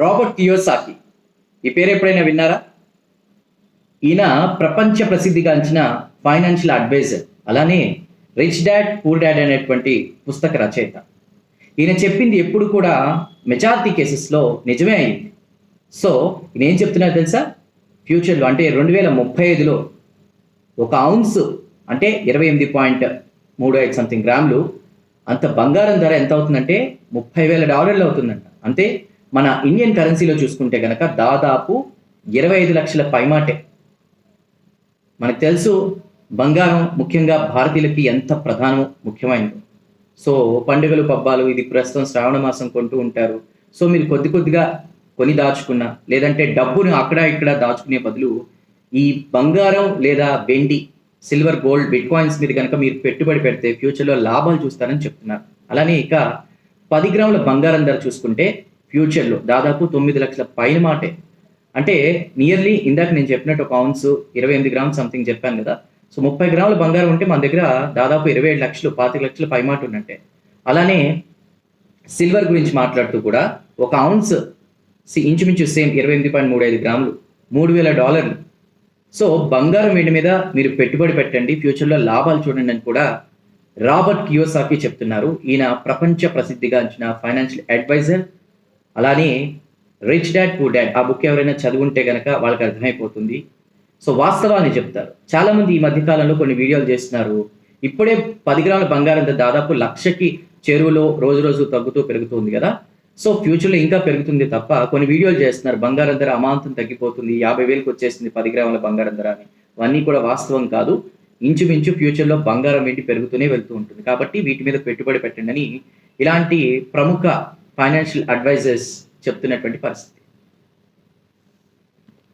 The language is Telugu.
Robert Kiyosaki. ఈ పేరు ఎప్పుడైనా విన్నారా? ఈయన ప్రపంచ ప్రసిద్ధిగాంచిన ఫైనాన్షియల్ అడ్వైజర్ అలానే రిచ్ డాడ్ పూర్ డాడ్ అనేటువంటి పుస్తక రచయిత. ఈయన చెప్పింది ఎప్పుడు కూడా మెజారిటీ కేసెస్లో నిజమే అయింది. సో ఈయన ఏం చెప్తున్నారు తెలుసా? ఫ్యూచర్లో అంటే రెండు వేల ముప్పై ఐదులో ఒక ఔన్స్ అంటే ఇరవై ఎనిమిది పాయింట్ మూడు ఐదు సంథింగ్ గ్రాములు అంత బంగారం ధర ఎంత అవుతుందంటే ముప్పై వేల డాలర్లు అవుతుందంట. అంటే మన ఇండియన్ కరెన్సీలో చూసుకుంటే కనుక దాదాపు ఇరవై ఐదు లక్షల పైమాటే. మనకు తెలుసు బంగారం ముఖ్యంగా భారతీయులకి ఎంత ప్రధానం ముఖ్యమైనది. సో పండుగలు పబ్బాలు ఇది ప్రస్తుతం శ్రావణ మాసం కొంటూ ఉంటారు. సో మీరు కొద్ది కొద్దిగా కొని దాచుకున్న లేదంటే డబ్బును అక్కడ ఇక్కడ దాచుకునే బదులు ఈ బంగారం లేదా వెండి సిల్వర్ గోల్డ్ బిట్ కాయిన్స్ మీద కనుక మీరు పెట్టుబడి పెడితే ఫ్యూచర్లో లాభాలు చూస్తారని చెప్తున్నారు. అలానే ఇక పది గ్రాముల బంగారం ధర చూసుకుంటే ఫ్యూచర్లో దాదాపు తొమ్మిది లక్షల పైన మాటే. అంటే నియర్లీ ఇందాక నేను చెప్పినట్టు ఒక ఔన్స్ ఇరవై ఎనిమిది గ్రామ్స్ సంథింగ్ చెప్పాను కదా. సో ముప్పై గ్రాముల బంగారం ఉంటే మన దగ్గర దాదాపు ఇరవై ఏడు లక్షలు పాతిక లక్షలు పైమాట ఉన్నట్టే. అలానే సిల్వర్ గురించి మాట్లాడుతూ కూడా ఒక ఔన్స్ సి- ఇంచుమించు సేమ్ ఇరవై ఎనిమిది పాయింట్ మూడు ఐదు గ్రాములు మూడు వేల డాలర్లు. సో బంగారం వీటి మీద మీరు పెట్టుబడి పెట్టండి ఫ్యూచర్లో లాభాలు చూడండి అని కూడా రాబర్ట్ కియోసాకి చెప్తున్నారు. ఈయన ప్రపంచ ప్రసిద్ధిగాంచిన ఫైనాన్షియల్ అడ్వైజర్ అలానే రిచ్ డాడ్ పూర్ డాడ్ ఆ బుక్ ఎవరైనా చదువుంటే కనుక వాళ్ళకి అర్థమైపోతుంది. సో వాస్తవాన్ని చెప్తారు. చాలామంది ఈ మధ్యకాలంలో కొన్ని వీడియోలు చేస్తున్నారు. ఇప్పుడే పది గ్రాముల బంగారం ధర దాదాపు లక్షకి చెరువులో రోజు రోజు తగ్గుతూ పెరుగుతుంది కదా. సో ఫ్యూచర్లో ఇంకా పెరుగుతుంది తప్ప కొన్ని వీడియోలు చేస్తున్నారు. బంగారం ధర అమాంతం తగ్గిపోతుంది. యాభై వేలకు వచ్చేసింది పది గ్రాముల బంగారం ధర అని. అవన్నీ కూడా వాస్తవం కాదు. ఇంచుమించు ఫ్యూచర్లో బంగారం ఏంటి పెరుగుతూనే వెళ్తూ ఉంటుంది. కాబట్టి వీటి మీద పెట్టుబడి పెట్టండి అని ఇలాంటి ప్రముఖ ఫైనాన్షియల్ అడ్వైజర్స్ చెప్తున్నటువంటి పరిస్థితి.